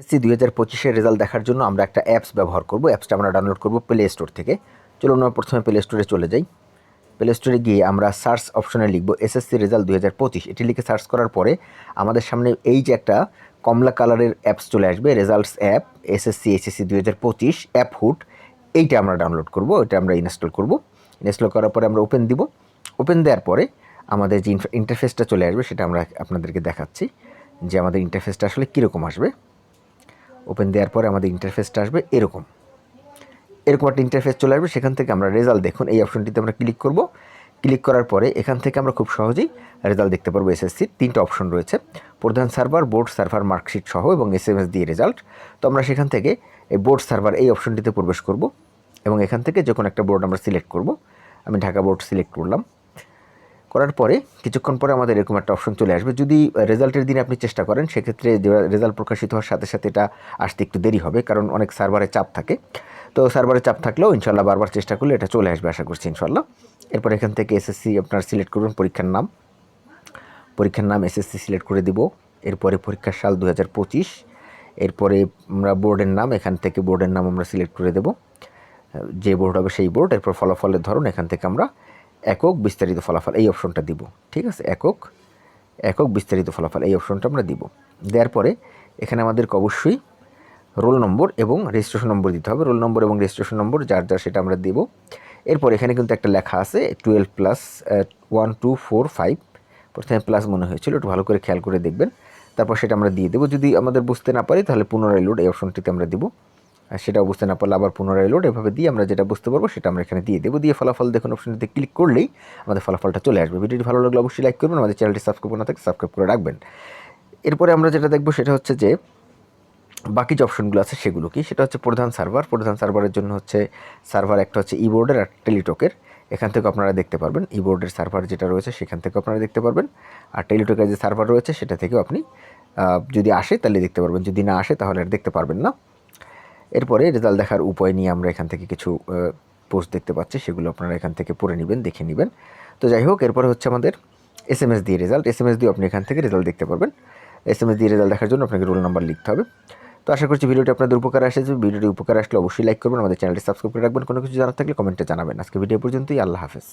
SSC দুই হাজার পঁচিশের রেজাল্ট দেখার জন্য আমরা একটা অ্যাপস ব্যবহার করব। অ্যাপসটা আমরা ডাউনলোড করব প্লে স্টোর থেকে। চলুন আমরা প্রথমে প্লে স্টোরে চলে যাই। প্লে স্টোরে গিয়ে আমরা সার্চ অপশনে লিখব এসএসসি রেজাল্ট দুই হাজার পঁচিশ। এটি লিখে সার্চ করার পরে আমাদের সামনে এই যে একটা কমলা কালারের অ্যাপস চলে আসবে রেজাল্টস অ্যাপ এসএসসি এসএসসি দুই হাজার পঁচিশ অ্যাপ হুড এইটা আমরা ডাউনলোড করব, এটা আমরা ইনস্টল করব। ইনস্টল করার পরে আমরা ওপেন দিব। ওপেন দেওয়ার পরে আমাদের যে ইন্টারফেসটা চলে আসবে, সেটা আমরা আপনাদেরকে দেখাচ্ছি যে আমাদের ইন্টারফেসটা আসলে কীরকম আসবে। ওপেন দেওয়ার পরে আমাদের ইন্টারফেসটা আসবে এরকম। এরকম একটা ইন্টারফেস চলে আসবে, সেখান থেকে আমরা রেজাল্ট দেখুন। এই অপশনটিতে আমরা ক্লিক করব। ক্লিক করার পরে এখান থেকে আমরা খুব সহজেই রেজাল্ট দেখতে পারব এসএসসির তিনটা অপশন রয়েছে। প্রধান সার্ভার বোর্ড সার্ভার মার্কশিট সহ এবং এস এম এস দিয়ে রেজাল্ট তো আমরা সেখান থেকে এই বোর্ড সার্ভার এই অপশনটিতে প্রবেশ করব এবং এখান থেকে যে কোনো একটা বোর্ড আমরা সিলেক্ট করব। আমি ঢাকা বোর্ড সিলেক্ট করলাম। করার পরে কিছুক্ষণ পরে আমাদের এরকম একটা অপশন চলে আসবে। যদি রেজাল্টের দিনে আপনি চেষ্টা করেন, সেক্ষেত্রে রেজাল্ট প্রকাশিত হওয়ার সাথে সাথে এটা আসতে একটু দেরি হবে, কারণ অনেক সার্ভারে চাপ থাকে। তো সার্ভারে চাপ থাকলেও ইনশাল্লাহ বারবার চেষ্টা করলে এটা চলে আসবে আশা করছি ইনশাল্লাহ এরপর এখান থেকে এসএসসি আপনার সিলেক্ট করবেন পরীক্ষার নাম। পরীক্ষার নাম এসএসসি সিলেক্ট করে দিব। এরপরে পরীক্ষার সাল দু হাজার পঁচিশ। এরপরে আমরা বোর্ডের নাম, এখান থেকে বোর্ডের নাম আমরা সিলেক্ট করে দেব। যে বোর্ড হবে সেই বোর্ড। এরপর ফলাফলের ধরন এখান থেকে আমরা একক বিস্তারিত ফলাফল এই অপশনটা দিব, ঠিক আছে? একক একক বিস্তারিত ফলাফল এই অপশনটা আমরা দিব। দেওয়ার পরে এখানে আমাদেরকে অবশ্যই রোল নম্বর এবং রেজিস্ট্রেশন নম্বর দিতে হবে। রোল নম্বর এবং রেজিস্ট্রেশন নম্বর যার যার সেটা আমরা দেব। এরপর এখানে কিন্তু একটা লেখা আছে twelve plus one two four five প্রথমে প্লাস মনে হয়েছিল, একটু ভালো করে খেয়াল করে দেখবেন। তারপর সেটা আমরা দিয়ে দেবো। যদি আমাদের বুঝতে না পারি, তাহলে পুনরায় লোড এই অপশনটিতে আমরা দেবো। সেটাও বুঝতে না পারলে আবার পুনরায় লোড এভাবে দিয়ে আমরা যেটা বুঝতে পারব সেটা আমরা এখানে দিয়ে দেবো। দিয়ে ফলাফল দেখুন অপশনটিতে ক্লিক করলেই আমাদের ফলাফলটা চলে আসবে। ভিডিওটি ভালো লাগলে অবশ্যই লাইক করবেন, আমাদের চ্যানেলটি সাবস্ক্রাইব না থাকে সাবস্ক্রাইব করে রাখবেন। এরপরে আমরা যেটা দেখব সেটা হচ্ছে যে বাকি যে অপশনগুলো আছে সেগুলো কি? সেটা হচ্ছে প্রধান সার্ভার প্রধান সার্ভারের জন্য হচ্ছে সার্ভার একটা হচ্ছে ইবোর্ডের আর টেলিটকের এখান থেকে আপনারা দেখতে পারবেন। ইবোর্ডের সার্ভার যেটা রয়েছে সেখান থেকে আপনারা দেখতে পারবেন। আর টেলিটকের যে সার্ভার রয়েছে সেটা থেকেও আপনি যদি আসে তাহলে দেখতে পারবেন। যদি না আসে তাহলে আর দেখতে পারবেন না। এরপরে রেজাল্ট দেখার উপায় নিয়ে আমরা এখান থেকে কিছু পোস্ট দেখতে পাচ্ছি, সেগুলো আপনারা এখান থেকে পড়ে নেবেন, দেখে নেবেন। তো যাই হোক, এরপরে হচ্ছে আমাদের এস এম এস দিয়ে রেজাল্ট। এস এম এস দিয়ে আপনি এখান থেকে রেজাল্ট দেখতে পারবেন। এস এম এস দিয়ে রেজাল্ট দেখার জন্য আপনাকে রোল নাম্বার লিখতে হবে। তো আশা করছি ভিডিওটি আপনাদের উপকার এসেছে ভিডিওটি উপকার আসলে অবশ্যই লাইক করবেন, আমাদের চ্যানেলটি সাবস্ক্রাইব করে রাখবেন। কোনো কিছু জানার থাকলে কমেন্টে জানাবেন। আজকে ভিডিও পর্যন্তই। আল্লাহ হাফেজ।